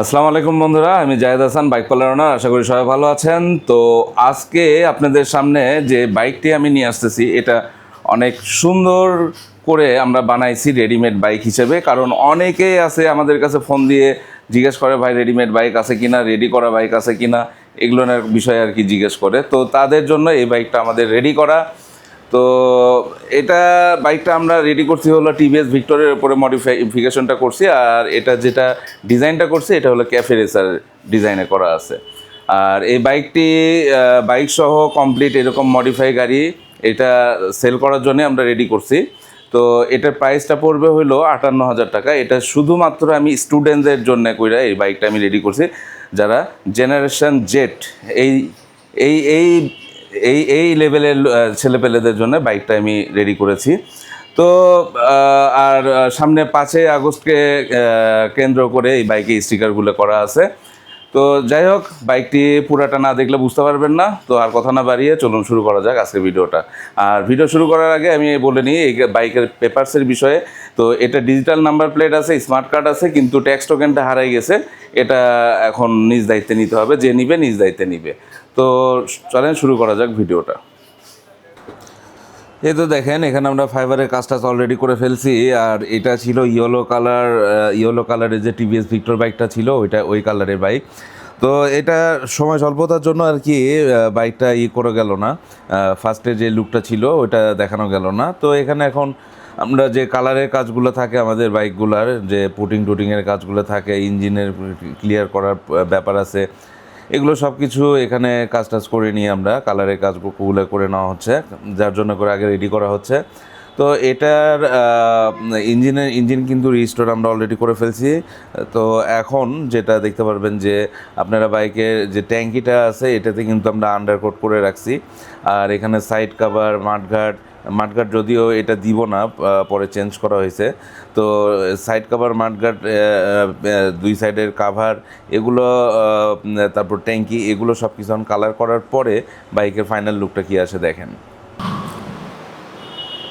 আসসালামু আলাইকুম বন্ধুরা, আমি Zahed Hasan, bike parlour owner, আশা করি সবাই ভালো আছেন। তো আজকে আপনাদের সামনে যে বাইকটি আমি নিয়ে আসতেছি, এটা অনেক সুন্দর করে আমরা বানাইছি রেডিমেড বাইক হিসেবে, কারণ অনেকেই আছে আমাদের কাছে ফোন দিয়ে জিজ্ঞেস করে, ভাই, রেডিমেড বাইক আছে কি না রেডি করা বাইক আছে কি না এগুলোর বিষয়ে আর কি জিজ্ঞেস করে। তো তাদের জন্য এই বাইকটা আমাদের রেডি করা। তো এটা বাইকটা আমরা রেডি করছি হলো টিভিএস ভিক্টরের উপরে মডিফিকেশনটা করছি, আর এটা যেটা ডিজাইনটা করছি, এটা হলো ক্যাফে রেসার ডিজাইনে করা আছে। আর এই বাইকটি বাইক সহ কমপ্লিট এরকম মডিফাই গাড়ি এটা সেল করার জন্য আমরা রেডি করছি। তো এটার প্রাইসটা পড়বে হলো আটান্ন হাজার টাকা। এটা শুধুমাত্র আমি স্টুডেন্টদের জন্য কইরা এই বাইকটা আমি রেডি করছি। যারা জেনারেশন জেট এই এই এই এই এই লেভেলের ছেলেপেলেদের জন্য বাইকটা আমি রেডি করেছি। তো আর সামনে পাঁচই আগস্টকে কেন্দ্র করে এই বাইকে স্টিকারগুলো করা আছে। তো যাই হোক, বাইকটি পুরাটা না দেখলে বুঝতে পারবেন না। তো আর কথা না বাড়িয়ে চলুন শুরু করা যাক আজকের ভিডিওটা। আর ভিডিও শুরু করার আগে আমি বলে নিই, এই বাইকের পেপারসের বিষয়ে। তো এটা ডিজিটাল নাম্বার প্লেট আছে স্মার্ট কার্ড আছে, কিন্তু ট্যাক্স টোকেনটা হারাই গেছে। এটা এখন নিজ দায়িত্বে নিতে হবে। যে নিবে নিজ দায়িত্বে নিবে। তো চলেন শুরু করা যাক ভিডিওটা। এই তো দেখেন, এখানে আমরা ফাইবারের কাজটা অলরেডি করে ফেলছি, আর এটা ছিল ইয়েলো কালার ইয়েলো কালারের যে টিভিএস ভিক্টর বাইকটা ছিল, ওইটা ওই কালারের বাইক তো এটা সময় স্বল্পতার জন্য আর কি বাইকটা ই করে গেল না। ফার্স্টে যে লুকটা ছিল, ওইটা দেখানো গেল না। তো এখানে এখন আমরা যে কালারের কাজগুলো থাকে আমাদের বাইকগুলার যে পুটিং টুটিংয়ের কাজগুলো থাকে ইঞ্জিনের ক্লিয়ার করার ব্যাপার আছে এগুলো সব কিছু এখানে কাজ টাজ করে নিয়ে আমরা কালারের কাজগুলো করে নেওয়া হচ্ছে, যার জন্য করে আগে রেডি করা হচ্ছে। তো এটার ইঞ্জিনের, ইঞ্জিন কিন্তু রিস্টোর আমরা অলরেডি করে ফেলছি। তো এখন যেটা দেখতে পারবেন যে আপনারা বাইকের যে ট্যাঙ্কিটা আছে, এটাতে কিন্তু আমরা আন্ডারকোট করে রাখছি। আর এখানে সাইড কাভার মাঠঘাট মাঠঘাট যদিও এটা দিব না পরে চেঞ্জ করা হয়েছে। তো সাইড কাভার মাঠঘাট দুই সাইডের কাভার এগুলো তারপর ট্যাঙ্কি, এগুলো সব কিছু কালার করার পরে বাইকের ফাইনাল লুকটা কি আসে দেখেন।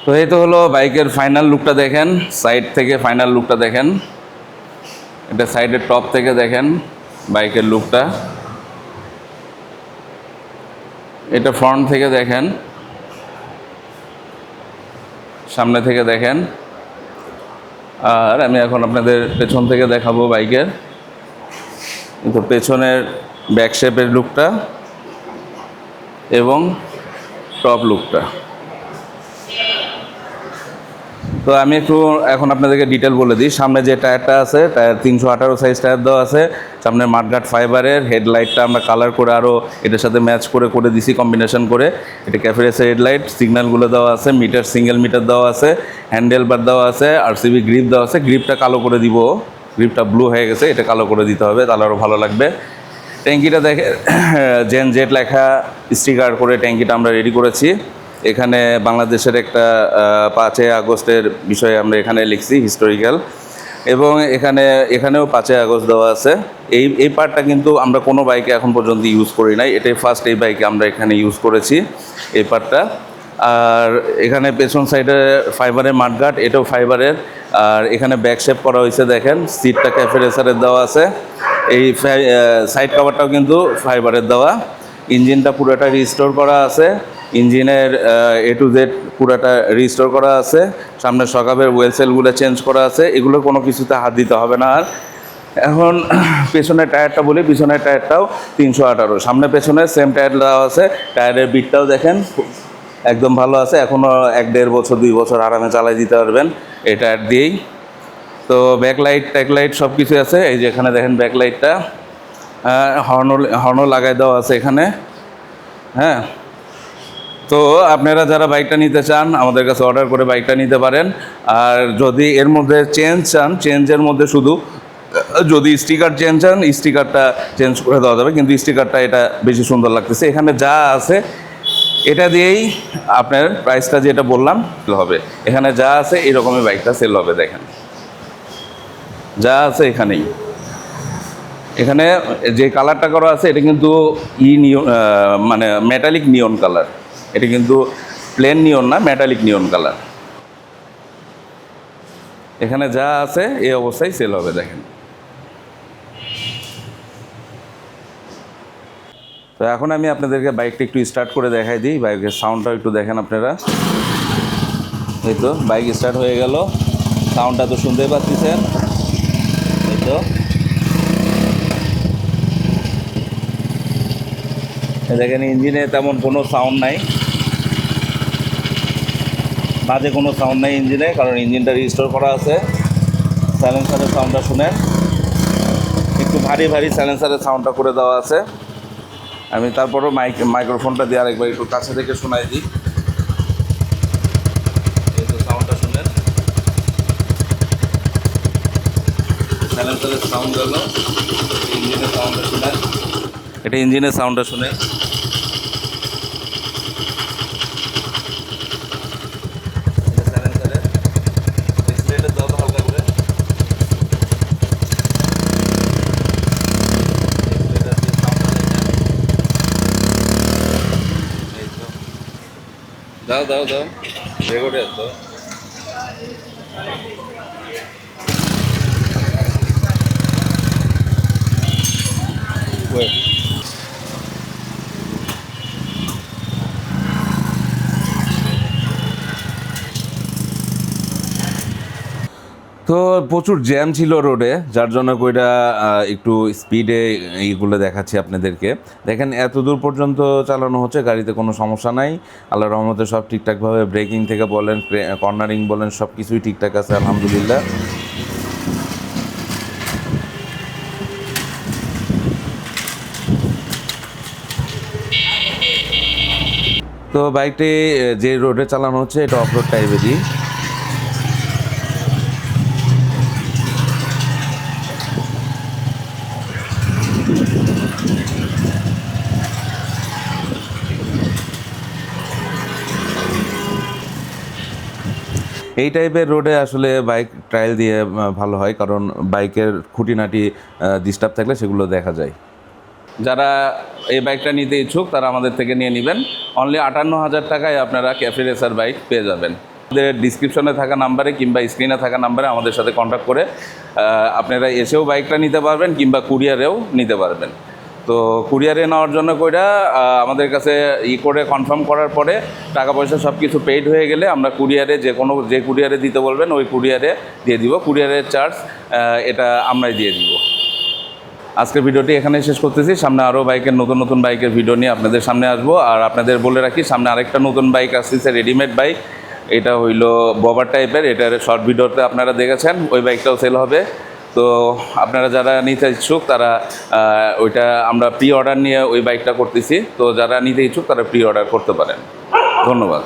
তো এই তো হলো বাইকের ফাইনাল লুকটা দেখেন সাইড থেকে ফাইনাল লুকটা দেখেন। এটা সাইডের টপ থেকে দেখেন বাইকের লুকটা এটা ফ্রন্ট থেকে দেখেন। সামনে থেকে দেখেন। আর আমি এখন আপনাদের পেছন থেকে দেখাবো বাইকের। কিন্তু পেছনের ব্যাক শেপের লুকটা এবং টপ লুকটা তো আমি একটু এখন আপনাদেরকে ডিটেল বলে দিই। সামনে যে টায়ারটা আছে, টায়ার তিনশো আঠারো সাইজ টায়ার দেওয়া আছে। সামনে মাঠঘাট ফাইবারের হেডলাইটটা আমরা কালার করে আরও এটার সাথে ম্যাচ করে করে দিছি কম্বিনেশন করে। এটা ক্যাফেরেসের হেডলাইট সিগন্যালগুলো দেওয়া আছে মিটার সিঙ্গেল মিটার দেওয়া আছে হ্যান্ডেল বার দেওয়া আছে আর সিবি গ্রিপ দেওয়া আছে। গ্রিপটা কালো করে দিব। গ্রিপটা ব্লু হয়ে গেছে, এটা কালো করে দিতে হবে, তাহলে আরও ভালো লাগবে। ট্যাঙ্কিটা দেখে জেন জেট লেখা স্টিকার করে ট্যাঙ্কিটা আমরা রেডি করেছি। এখানে বাংলাদেশের একটা পাঁচই আগস্টের বিষয়ে আমরা এখানে লিখছি হিস্টোরিক্যাল এবং এখানে, এখানেও পাঁচই আগস্ট দেওয়া আছে। এই এই পার্টটা কিন্তু আমরা কোনো বাইকে এখন পর্যন্ত ইউজ করি নাই। এটাই ফার্স্ট এই বাইকে আমরা এখানে ইউজ করেছি, এই পার্টটা। আর এখানে পেছন সাইডে ফাইবারের মাঠঘাট, এটাও ফাইবারের আর এখানে ব্যাক শেপ করা হয়েছে, দেখেন। সিটটা ক্যাফে রেসারের দেওয়া আছে। এই সাইড কভারটাও কিন্তু ফাইবারের দেওয়া। ইঞ্জিনটা পুরোটা রিস্টোর করা আছে। ইঞ্জিনের এ টু জেড পুরোটা রিস্টোর করা আছে, সামনে সকাবের ওয়েল সেলগুলো চেঞ্জ করা আছে, এগুলো কোনো কিছুতে হাত দিতে হবে না আর। এখন পেছনের টায়ারটা বলি, পিছনের টায়ারটাও তিনশো আঠারো। সামনে পেছনে সেম টায়ার দেওয়া আছে, টায়ারের বিটটাও দেখেন, একদম ভালো আছে এখনও এক দেড় বছর, দুই বছর আরামে চালাই দিতে পারবেন এই টায়ার দিয়েই। তো ব্যাকলাইট ট্যাকলাইট সব কিছু আছে, এই যে এখানে দেখেন ব্যাকলাইটটা হর্ন হর্নও লাগাই দেওয়া আছে এখানে। হ্যাঁ তো আপনারা যারা বাইকটা নিতে চান, আমাদের কাছে অর্ডার করে বাইকটা নিতে পারেন। আর যদি এর মধ্যে চেঞ্জ চান চেঞ্জের মধ্যে শুধু যদি স্টিকার চেঞ্জ চান স্টিকারটা চেঞ্জ করে দেওয়া যাবে। কিন্তু স্টিকারটা এটা বেশি সুন্দর লাগতেছে। এখানে যা আছে, এটা দিয়েই আপনার প্রাইসটা যেটা বললাম হবে। এখানে যা আছে, এরকমই বাইকটা সেল হবে, দেখেন। যা আছে এখানেই। এখানে যে কালারটা করা আছে, এটা কিন্তু ই নিয়ন মানে মেটালিক নিয়ন কালার এটা কিন্তু প্লেন নিয়ন না মেটালিক নিয়ন কালার এখানে যা আছে, এই অবস্থায় সেল হবে, দেখেন। তো এখন আমি আপনাদেরকে বাইকটা একটু স্টার্ট করে দেখাই দিই। বাইকের সাউন্ডটা একটু দেখেন আপনারা। এই তো বাইক স্টার্ট হয়ে গেল। সাউন্ডটা তো শুনতেই পাচ্ছেন। এই তো। দেখেন ইঞ্জিনে তেমন কোনো সাউন্ড নাই। বাজে কোনো সাউন্ড নাই ইঞ্জিনে, কারণ ইঞ্জিনটা রিস্টোর করা আছে। সাইলেন্সারের সাউন্ডটা শুনেন। একটু ভারী ভারী সাইলেন্সারের সাউন্ডটা করে দেওয়া আছে। আমি তারপরও মাইক মাইক্রোফোনটা দিয়ে আরেকবার একটু কাছে থেকে শোনাই দিই। সাউন্ডটা শুনেন। সাইলেন্সারের সাউন্ড গেল ইঞ্জিনের সাউন্ডটা শুনেন। এটা ইঞ্জিনের সাউন্ডটা শুনে। দাও দাও দাও রেকর্ডে দাও Wait. তো প্রচুর জ্যাম ছিল রোডে, যার জন্য কইটা একটু স্পিডে এইগুলো দেখাচ্ছি আপনাদেরকে। দেখেন, এত দূর পর্যন্ত চালানো হচ্ছে, গাড়িতে কোনো সমস্যা নাই। আল্লাহ রহমতে সব ঠিকঠাকভাবে ব্রেকিং থেকে বলেন কর্নারিং বলেন সব কিছুই ঠিকঠাক আছে, আলহামদুলিল্লাহ। তো বাইকটি যে রোডে চালানো হচ্ছে, এটা অফরোড টাইপেরই। এই টাইপের রোডে আসলে বাইক ট্রায়াল দিয়ে ভালো হয়। কারণ বাইকের খুঁটিনাটি ডিস্টার্ব থাকলে সেগুলো দেখা যায়। যারা এই বাইকটা নিতে ইচ্ছুক, তারা আমাদের থেকে নিয়ে নেবেন। অনলি আটান্ন হাজার টাকায় আপনারা ক্যাফে রেসার বাইক পেয়ে যাবেন। আমাদের ডিসক্রিপশনে থাকা নাম্বারে কিংবা স্ক্রিনে থাকা নাম্বারে আমাদের সাথে কন্ট্যাক্ট করে আপনারা এসেও বাইকটা নিতে পারবেন কিংবা কুরিয়ারেও নিতে পারবেন। তো কুরিয়ারে নেওয়ার জন্য কইরা আমাদের কাছে ই করে কনফার্ম করার পরে টাকা পয়সা সব কিছু পেইড হয়ে গেলে আমরা কুরিয়ারে যে কোনো, যে কুরিয়ারে দিতে বলবেন, ওই কুরিয়ারে দিয়ে দিব। কুরিয়ারের চার্জ এটা আমরাই দিয়ে দিব। আজকের ভিডিওটি এখানে শেষ করতেছি। সামনে আরও বাইকের, নতুন নতুন বাইকের ভিডিও নিয়ে আপনাদের সামনে আসব। আর আপনাদের বলে রাখি, সামনে আরেকটা নতুন বাইক আসতেছে রেডিমেড বাইক। এটা হইল ববার টাইপের এটার শর্ট ভিডিওতে আপনারা দেখেছেন। ওই বাইকটাও সেল হবে। তো আপনারা যারা নিতে ইচ্ছুক, তারা ওইটা আমরা প্রি অর্ডার নিয়ে ওই বাইকটা করতেছি। তো যারা নিতে ইচ্ছুক, তারা প্রি অর্ডার করতে পারেন। ধন্যবাদ।